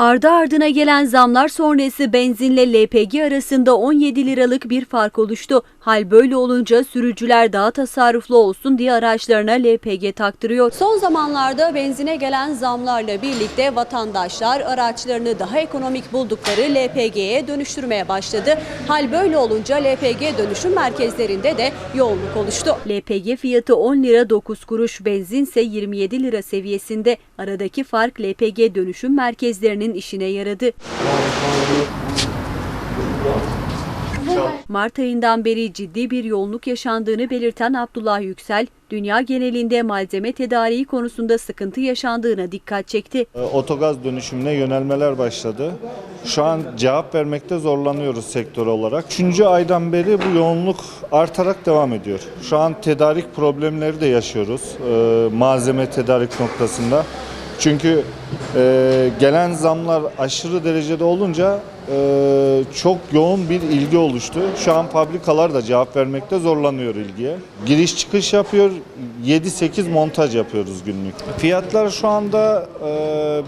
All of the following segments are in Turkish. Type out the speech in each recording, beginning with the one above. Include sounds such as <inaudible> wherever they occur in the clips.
Ardı ardına gelen zamlar sonrası benzinle LPG arasında 17 liralık bir fark oluştu. Hal böyle olunca sürücüler daha tasarruflu olsun diye araçlarına LPG taktırıyor. Son zamanlarda benzine gelen zamlarla birlikte vatandaşlar araçlarını daha ekonomik buldukları LPG'ye dönüştürmeye başladı. Hal böyle olunca LPG dönüşüm merkezlerinde de yoğunluk oluştu. LPG fiyatı 10 lira 9 kuruş, benzinse 27 lira seviyesinde. Aradaki fark LPG dönüşüm merkezlerinin işine yaradı. Mart ayından beri ciddi bir yoğunluk yaşandığını belirten Abdullah Yüksel, dünya genelinde malzeme tedariği konusunda sıkıntı yaşandığına dikkat çekti. E, Otogaz dönüşümüne yönelmeler başladı. Şu an cevap vermekte zorlanıyoruz sektör olarak. Üçüncü aydan beri bu yoğunluk artarak devam ediyor. Şu an tedarik problemleri de yaşıyoruz e, malzeme tedarik noktasında. Çünkü e, gelen zamlar aşırı derecede olunca e, çok yoğun bir ilgi oluştu. Şu an fabrikalar da cevap vermekte zorlanıyor ilgiye. Giriş çıkış yapıyor, 7-8 montaj yapıyoruz günlük. Fiyatlar şu anda e,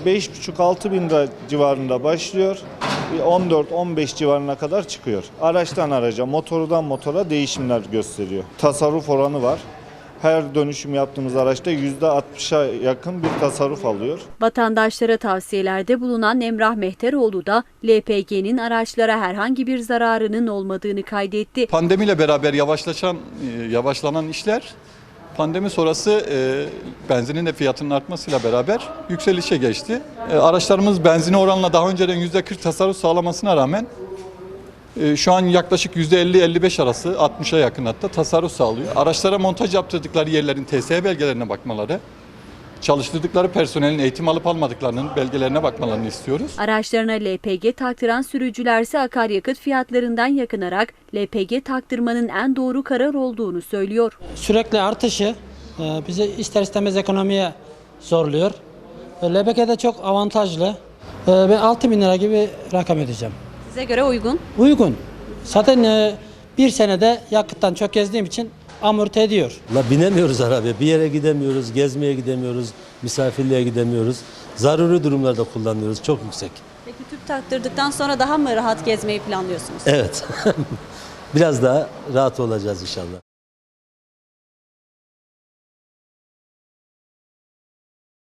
5,5-6 bin lira civarında başlıyor. 14-15 civarına kadar çıkıyor. Araçtan araca, motordan motora değişimler gösteriyor. Tasarruf oranı var. Her dönüşüm yaptığımız araçta %60'a yakın bir tasarruf alıyor. Vatandaşlara tavsiyelerde bulunan Emrah Mehteroğlu da LPG'nin araçlara herhangi bir zararının olmadığını kaydetti. Pandemiyle beraber yavaşlaşan e, yavaşlanan işler pandemi sonrası e, benzinin de fiyatının artmasıyla beraber yükselişe geçti. E, araçlarımız benzine oranla daha önceden %40 tasarruf sağlamasına rağmen şu an yaklaşık %50-55 arası 60'a yakın hatta tasarruf sağlıyor. Araçlara montaj yaptırdıkları yerlerin TSE belgelerine bakmaları, çalıştırdıkları personelin eğitim alıp almadıklarının belgelerine bakmalarını istiyoruz. Araçlarına LPG taktıran sürücülerse akaryakıt fiyatlarından yakınarak LPG taktırmanın en doğru karar olduğunu söylüyor. sürekli artışı e, bizi ister istemez ekonomiye zorluyor. E, LBK de çok avantajlı. E, Ben 6 bin lira gibi rakam ödeyeceğim. Size göre uygun. Uygun. Zaten e, bir senede yakıttan çok gezdiğim için amorti ediyor. La binemiyoruz arabaya. Bir yere gidemiyoruz, gezmeye gidemiyoruz, misafirliğe gidemiyoruz. Zaruri durumlarda kullanıyoruz. Çok yüksek. Peki tüp taktırdıktan sonra daha mı rahat gezmeyi planlıyorsunuz? Evet. <laughs> Biraz daha rahat olacağız inşallah.